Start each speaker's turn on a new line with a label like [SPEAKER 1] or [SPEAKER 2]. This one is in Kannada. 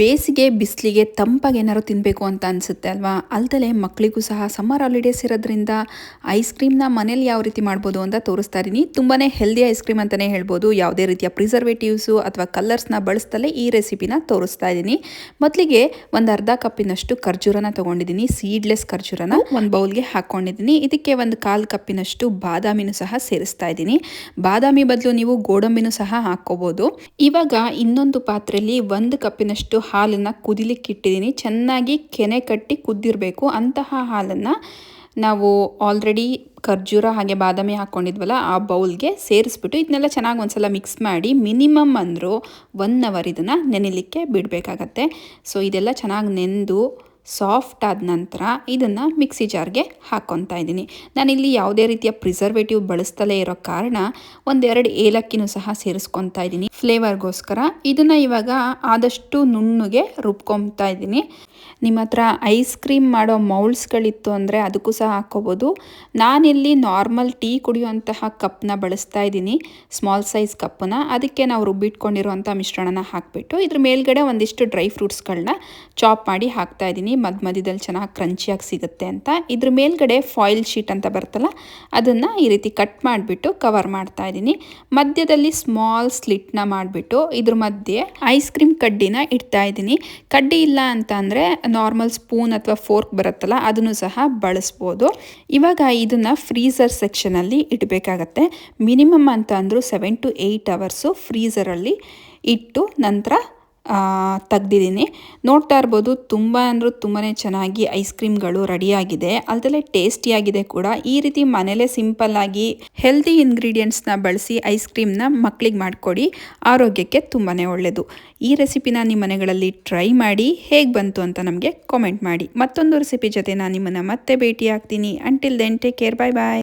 [SPEAKER 1] ಬೇಸಿಗೆ ಬಿಸಿಲಿಗೆ ತಂಪಾಗಿ ಏನಾದ್ರು ತಿನ್ನಬೇಕು ಅಂತ ಅನಿಸುತ್ತೆ ಅಲ್ವಾ? ಅಲ್ದಲೆ ಮಕ್ಕಳಿಗೂ ಸಹ ಸಮ್ಮರ್ ಹಾಲಿಡೇಸ್ ಇರೋದ್ರಿಂದ ಐಸ್ ಕ್ರೀಮ್ನ ಮನೇಲಿ ಯಾವ ರೀತಿ ಮಾಡ್ಬೋದು ಅಂತ ತೋರಿಸ್ತಾ ಇದ್ದೀನಿ. ತುಂಬಾ ಹೆಲ್ದಿ ಐಸ್ ಕ್ರೀಮ್ ಅಂತಲೇ ಹೇಳ್ಬೋದು. ಯಾವುದೇ ರೀತಿಯ ಪ್ರಿಸರ್ವೇಟಿವ್ಸು ಅಥವಾ ಕಲರ್ಸ್ನ ಬಳಸ್ತಲೇ ಈ ರೆಸಿಪಿನ ತೋರಿಸ್ತಾ ಇದ್ದೀನಿ. ಮೊದಲಿಗೆ ಒಂದು ಅರ್ಧ ಕಪ್ಪಿನಷ್ಟು ಖರ್ಜೂರನ ತೊಗೊಂಡಿದ್ದೀನಿ. ಸೀಡ್ಲೆಸ್ ಖರ್ಜೂರನ ಒಂದು ಬೌಲ್ಗೆ ಹಾಕ್ಕೊಂಡಿದ್ದೀನಿ ಇದಕ್ಕೆ ಒಂದು ಕಾಲು ಕಪ್ಪಿನಷ್ಟು ಬಾದಾಮಿನೂ ಸಹ ಸೇರಿಸ್ತಾ ಇದ್ದೀನಿ. ಬಾದಾಮಿ ಬದಲು ನೀವು ಗೋಡಂಬಿನೂ ಸಹ ಹಾಕ್ಕೋಬೋದು. ಇವಾಗ ಇನ್ನೊಂದು ಪಾತ್ರೆಯಲ್ಲಿ ಒಂದು ಕಪ್ಪಿನಷ್ಟು ಹಾಲನ್ನು ಕುದಿಲಿಕ್ಕೆ ಇಟ್ಟಿದ್ದೀನಿ. ಚೆನ್ನಾಗಿ ಕೆನೆ ಕಟ್ಟಿ ಕುದ್ದಿರಬೇಕು. ಅಂತಹ ಹಾಲನ್ನು ನಾವು ಆಲ್ರೆಡಿ ಖರ್ಜೂರ ಹಾಗೆ ಬಾದಾಮಿ ಹಾಕ್ಕೊಂಡಿದ್ವಲ್ಲ ಆ ಬೌಲ್ಗೆ ಸೇರಿಸ್ಬಿಟ್ಟು ಇದನ್ನೆಲ್ಲ ಚೆನ್ನಾಗಿ ಒಂದ್ಸಲ ಮಿಕ್ಸ್ ಮಾಡಿ ಮಿನಿಮಮ್ ಅಂದರೂ ಒನ್ ಅವರ್ ಇದನ್ನು ನೆನಿಲಿಕ್ಕೆ ಬಿಡಬೇಕಾಗತ್ತೆ. ಸೊ ಇದೆಲ್ಲ ಚೆನ್ನಾಗಿ ನೆಂದು ಸಾಫ್ಟ್ ಆದ ನಂತರ ಇದನ್ನು ಮಿಕ್ಸಿ ಜಾರ್ಗೆ ಹಾಕ್ಕೊತಾ ಇದ್ದೀನಿ. ನಾನಿಲ್ಲಿ ಯಾವುದೇ ರೀತಿಯ ಪ್ರಿಸರ್ವೇಟಿವ್ ಬಳಸ್ತಲೇ ಇರೋ ಕಾರಣ ಒಂದೆರಡು ಏಲಕ್ಕಿನೂ ಸಹ ಸೇರಿಸ್ಕೊತಾ ಇದ್ದೀನಿ. ಫ್ಲೇವರ್ಗೋಸ್ಕರ ಇದನ್ನು ಇವಾಗ ಆದಷ್ಟು ನುಣ್ಣಗೆ ರುಬ್ಕೊತಾ ಇದ್ದೀನಿ. ನಿಮ್ಮ ಹತ್ರ ಐಸ್ ಕ್ರೀಮ್ ಮಾಡೋ ಮೌಲ್ಸ್ಗಳಿತ್ತು ಅಂದರೆ ಅದಕ್ಕೂ ಸಹ ಹಾಕ್ಕೋಬೋದು. ನಾನಿಲ್ಲಿ ನಾರ್ಮಲ್ ಟೀ ಕುಡಿಯುವಂತಹ ಕಪ್ನ ಬಳಸ್ತಾ ಇದ್ದೀನಿ. ಸ್ಮಾಲ್ ಸೈಜ್ ಕಪ್ನ ಅದಕ್ಕೆ ನಾವು ರುಬ್ಬಿಟ್ಕೊಂಡಿರುವಂಥ ಮಿಶ್ರಣನ ಹಾಕಿಬಿಟ್ಟು ಇದ್ರ ಮೇಲ್ಗಡೆ ಒಂದಿಷ್ಟು ಡ್ರೈ ಫ್ರೂಟ್ಸ್ಗಳನ್ನ ಚಾಪ್ ಮಾಡಿ ಹಾಕ್ತಾ ಇದ್ದೀನಿ. ಮಧ್ಯ ಮಧ್ಯದಲ್ಲಿ ಚೆನ್ನಾಗಿ ಕ್ರಂಚಿಯಾಗಿ ಸಿಗುತ್ತೆ ಅಂತ. ಇದ್ರ ಮೇಲ್ಗಡೆ ಫಾಯಿಲ್ ಶೀಟ್ ಅಂತ ಬರ್ತಲ್ಲ, ಅದನ್ನು ಈ ರೀತಿ ಕಟ್ ಮಾಡಿಬಿಟ್ಟು ಕವರ್ ಮಾಡ್ತಾ ಇದ್ದೀನಿ. ಮಧ್ಯದಲ್ಲಿ ಸ್ಮಾಲ್ ಸ್ಲಿಟ್ನ ಮಾಡಿಬಿಟ್ಟು ಇದ್ರ ಮಧ್ಯೆ ಐಸ್ ಕ್ರೀಮ್ ಕಡ್ಡಿನ ಇಡ್ತಾ ಇದ್ದೀನಿ. ಕಡ್ಡಿ ಇಲ್ಲ ಅಂತ ನಾರ್ಮಲ್ ಸ್ಪೂನ್ ಅಥವಾ ಫೋರ್ಕ್ ಬರುತ್ತಲ್ಲ, ಅದನ್ನು ಸಹ ಬಳಸ್ಬೋದು. ಇವಾಗ ಇದನ್ನು ಫ್ರೀಸರ್ ಸೆಕ್ಷನಲ್ಲಿ ಇಡಬೇಕಾಗತ್ತೆ. ಮಿನಿಮಮ್ ಅಂತ ಅಂದರೂ ಸೆವೆನ್ ಟು ಏಯ್ಟ್ ಅವರ್ಸು ಫ್ರೀಸರಲ್ಲಿ ಇಟ್ಟು ನಂತರ ತೆಗ್ದಿದ್ದೀನಿ. ನೋಡ್ತಾ ಇರ್ಬೋದು, ತುಂಬ ಅಂದರೆ ತುಂಬಾ ಚೆನ್ನಾಗಿ ಐಸ್ ಕ್ರೀಮ್ಗಳು ರೆಡಿಯಾಗಿದೆ. ಅಲ್ಲದೆ ಟೇಸ್ಟಿಯಾಗಿದೆ ಕೂಡ. ಈ ರೀತಿ ಮನೇಲೇ ಸಿಂಪಲ್ಲಾಗಿ ಹೆಲ್ದಿ ಇಂಗ್ರೀಡಿಯೆಂಟ್ಸ್ನ ಬಳಸಿ ಐಸ್ ಕ್ರೀಮ್ನ ಮಕ್ಕಳಿಗೆ ಮಾಡಿಕೊಡಿ. ಆರೋಗ್ಯಕ್ಕೆ ತುಂಬಾ ಒಳ್ಳೆಯದು ಈ ರೆಸಿಪಿನ ನಿಮ್ಮ ಮನೆಗಳಲ್ಲಿ ಟ್ರೈ ಮಾಡಿ, ಹೇಗೆ ಬಂತು ಅಂತ ನಮಗೆ ಕಾಮೆಂಟ್ ಮಾಡಿ. ಮತ್ತೊಂದು ರೆಸಿಪಿ ಜೊತೆ ನಾನು ನಿಮ್ಮನ್ನು ಮತ್ತೆ ಭೇಟಿ ಆಗ್ತೀನಿ until then take care bye bye